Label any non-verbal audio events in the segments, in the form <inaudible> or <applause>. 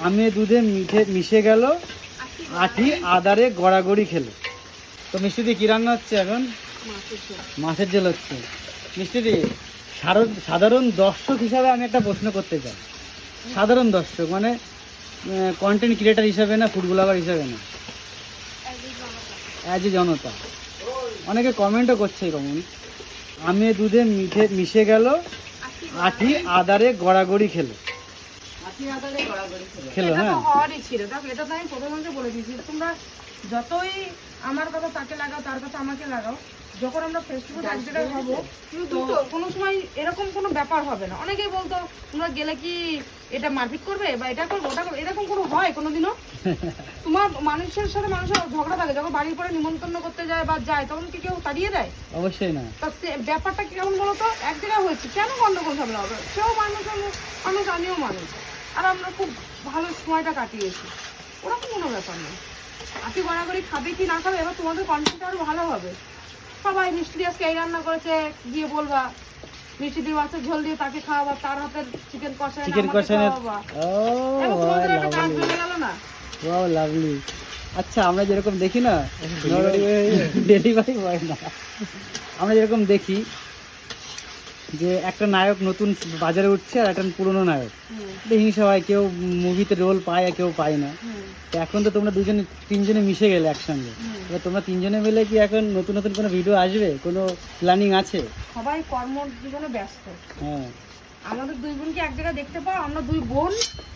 আমে দুধে মিঠে মিশে গেল, আটি আদারে গড়াগড়ি খেলো। তো মিষ্টি দিয়ে কী রান্না হচ্ছে এখন? মাছের ঝোল হচ্ছে। মিষ্টি দিয়ে সার- সাধারণ দর্শক হিসাবে আমি একটা প্রশ্ন করতে চাই। সাধারণ দর্শক মানে কন্টেন্ট ক্রিয়েটার হিসাবে না ফুড ব্লগার হিসাবে না? অ্যাজ এ জনতা। অনেকে কমেন্টও করছে এরকম। আমে দুধে মিঠে মিশে গেল, আটি আদারে গড়াগড়ি খেলো। খেলো হ্যাঁ। হওয়ারই ছিল। দেখো এটা তো আমি প্রথমে বলে দিয়েছি তোমরা যতই আমার কথা তাকে লাগাও তার কথা আমাকে লাগাও যখন আমরা ফেস টু ফেস এক জায়গায় হব কোনো সময় এরকম কোনো ব্যাপার হবে না। অনেকেই বলতো তোমরা গেলে কি এটা মারপিট করবে বা এটা করবে ওটা করবে এরকম কোনো হয় কোনোদিনও? <laughs> তোমার মানুষের সাথে মানুষের ঝগড়া থাকে যখন বাড়ির পরে নিমন্ত্রণ করতে যায় বা যায় তখন কি কেউ তাড়িয়ে দেয়? অবশ্যই না। তা সে- ব্যাপারটা কেমন বলতো? এক জায়গায় হয়েছে। কেন গন্ডগোল ঝামেলা হবে? সেও মানুষ আমি- মানুষ আমিও মানুষ। আর আমরা খুব ভালো সময়টা কাটিয়েছি। ওরকম কোনো ব্যাপার নেই। আপনি গড়াগড়ি খাবে কি না খাবে এবার তোমাদের কন্টেন্ট আরও ভালো হবে। সবাই মিষ্টি দিয়ে আজকে এই রান্না করেছে গিয়ে বলবা মিষ্টি দিয়ে মাছের ঝোল দিয়ে তাকে খাওয়াবা তার হাতের চিকেন কষা চিকেন এবার তোমাদের একটা কাজ লাভলি গেল না? ওয়াও লাভলি আচ্ছা আমরা যেরকম দেখি না ডেলিভারি বয় <laughs> না। আমরা যেরকম দেখি যে একটা নায়ক নতুন বাজারে উঠছে আর একটা পুরনো নায়ক। হিংসা হয় কেউ মুভিতে রোল পায় আর কেউ পায় না। তো এখন তো তোমরা দুজনে তিনজনে মিশে গেলে একসঙ্গে। এবার তোমরা তিনজনে মিলে কি এখন নতুন নতুন কোনো ভিডিও আসবে? কোনো প্ল্যানিং আছে? সবাই কর্ম জীবনে ব্যস্ত। হ্যাঁ। আমাদের দুই বোনকে এক জায়গায় দেখতে পাও আমরা দুই বোন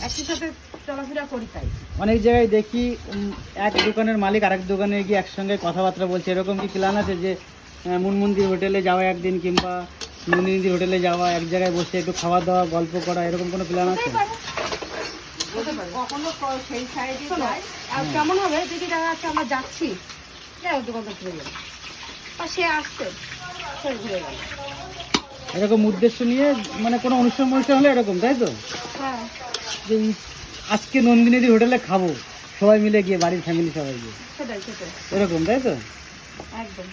একই সাথে চলাফেরা করি তাই। অনেক জায়গায় দেখি এক দোকানের মালিক আরেক দোকানে গিয়ে একসঙ্গে কথাবার্তা বলছে। এরকম কি প্ল্যান আছে যে মুনমন্দির হোটেলে যাওয়া একদিন কিংবা নন্দিনীদির হোটেলে যাওয়া এক জায়গায় বসে একটু খাওয়া দাওয়া গল্প করা এরকম কোনো প্ল্যান আছে? কখনো সেই সাইডে যায় আর কেমন হবে? যদি দেখা যাচ্ছে আমরা যাচ্ছি যাই দোকানটা ঘুরে গেল আর সে আসছে সে ঘুরে গেল। এরকম উদ্দেশ্য নিয়ে মানে কোনো অনুষ্ঠান অনুষ্ঠান হলে এরকম তাই তো? হ্যাঁ। যে আজকে নন্দিনীদি হোটেলে খাব। সবাই মিলে গিয়ে বাড়ির ফ্যামিলি সবাই গিয়ে। সেটাই সেটাই। এরকম তাই তো? একদম।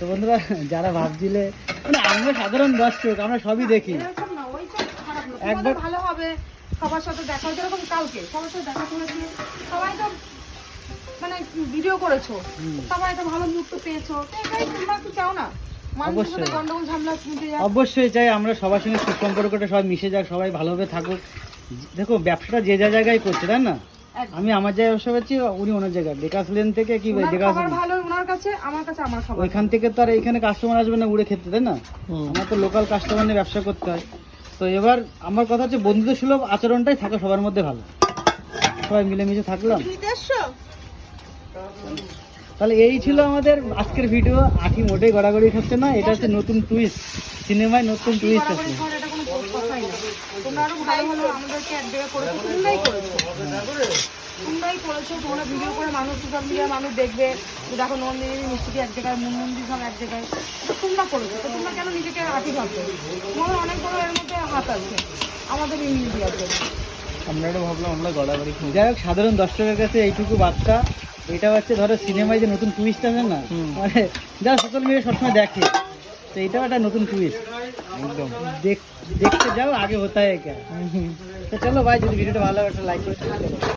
তো বন্ধুরা যারা ভাবছিলে মানে আমরা সাধারণ দর্শক আমরা সবই দেখি। একবার- ভালো হবে সবার সাথে দেখা এরকম কালকে। সবার সাথে দেখা করেছি। সবাই তো মানে ভিডিও করেছ। সবাই তো ভালো মুহূর্ত পেয়েছ। এটাই তোমরা একটু চাও না? অবশ্যই। চাই আমরা সবার সঙ্গে সুসম্পর্কটা সবাই মিশে যাক সবাই ভালোভাবে থাকুক। দেখো ব্যবসাটা যে যা জায়গায় করছে তাই না? আমি আমার জায়গায় ব্যবসা করছি উনি ওনার জায়গায়। ডেকাস লেন থেকে কি ডেকাস ভালো কাছে আমার কাছে আমার খাবার। ওইখান থেকে তো আর এইখানে কাস্টমার আসবে না উড়ে খেতে তাই না? আমার তো লোকাল কাস্টমার নিয়ে ব্যবসা করতে হয়। তো এবার আমার কথা হচ্ছে বন্ধুদের সুলভ আচরণটাই থাকে সবার মধ্যে ভালো। সবাই মিলেমিশে থাকলাম। তাহলে এই ছিল আমাদের আজকের ভিডিও আঠি মোটেই গড়াগড়ি খাচ্ছে না এটা হচ্ছে নতুন টুইস্ট সিনেমায় নতুন টুইস্ট আছে। তোমরা তোমরাই করেছ। ভিডিও করে মানুষ সোশ্যাল মিডিয়ার মানুষ দেখবে। দেখো নন্দিনী মিষ্টি এক জায়গায় সব এক জায়গায়। তোমরা করেছ তো তোমরা কেন নিজেকে আটি ভাবছ? তোমাদের অনেক বড় এর মধ্যে হাত আছে আমাদের ইংলিশ দেওয়ার জন্য আমরা ভাবলাম আমরা গড়াগড়ি যাই হোক সাধারণ দর্শকের কাছে এইটুকু বার্তা। এটা হচ্ছে ধরো সিনেমায় যে নতুন টুইস্ট আছে না মানে যারা সোশ্যাল মিডিয়া সবসময় দেখে তো এটাও একটা নতুন টুইস্ট একদম। দেখতে যাও আগে হতা হয় তো চলো ভাই যদি ভিডিওটা ভালো লাগে একটা লাইক করে